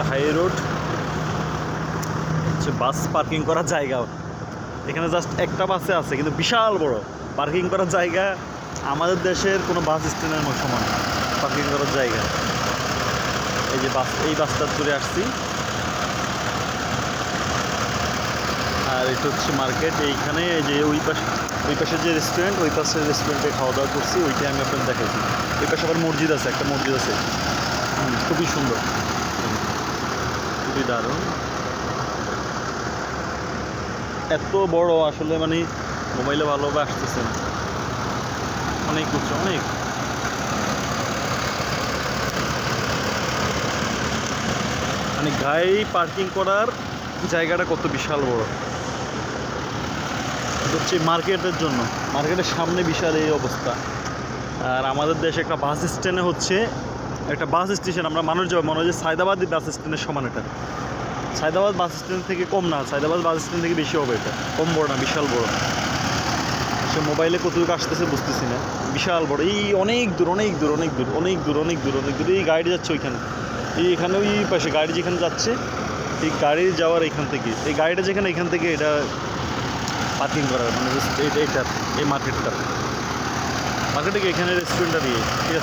হচ্ছে high road, হচ্ছে বাস parking করার জায়গা। এখানে জাস্ট একটা বাসে আছে, কিন্তু বিশাল বড়। পার্কিং করার জায়গা আমাদের দেশের কোনো বাস স্ট্যান্ডের সমান পার্কিং করার জায়গা। এই যে বাস, এই বাসটা চলে আসছি। আর এটা হচ্ছে মার্কেট, এইখানে এই যে ওই পাশে ওই পাশে যে রেস্টুরেন্ট ওই পাশের রেস্টুরেন্টে খাওয়া দাওয়া করছি, ওইটাই আমি আপনাদের দেখাইছি। ওই পাশে আবার মসজিদ আছে, একটা মসজিদ আছে। খুবই সুন্দর। খুবই দারুণ। এত বড় আসলে মানে মোবাইলে ভালোভাবে আসতেছে না। অনেক উঁচু অনেক। মানে গাড়ি পার্কিং করার জায়গাটা কত বিশাল বড়। হচ্ছে মার্কেটের জন্য। মার্কেটের সামনে বিশাল এই অবস্থা। আর আমাদের দেশে একটা বাস স্ট্যান্ডে হচ্ছে একটা বাস স্টেশন, আমরা মানুষ যাব, মনে হয় যে সায়দাবাদ বাস স্ট্যান্ডের সমান এটা। সায়দাবাদ বাস স্ট্যান্ড থেকে কম না, সায়দাবাদ বাস স্ট্যান্ড থেকে বেশি হবে এটা। কম বড় না, বিশাল বড়। সে মোবাইলে কতটুকু আসতেছে বুঝতেছি না। বিশাল বড়, এই অনেক দূর অনেক দূর অনেক দূর অনেক দূর অনেক দূর অনেক দূর। এই গাড়ি যাচ্ছে ওইখানে। এই এখানে ওই পাশে গাড়ি যেখানে যাচ্ছে, এই গাড়ি যাওয়ার এখান থেকে। এই গাড়িটা যেখানে এখান থেকে এটা পার্কিং করার মানে just এইটা এটা, এই মার্কেটটা মার্কেটে এখানে রেস্টুরেন্টটা দিয়ে, ঠিক আছে?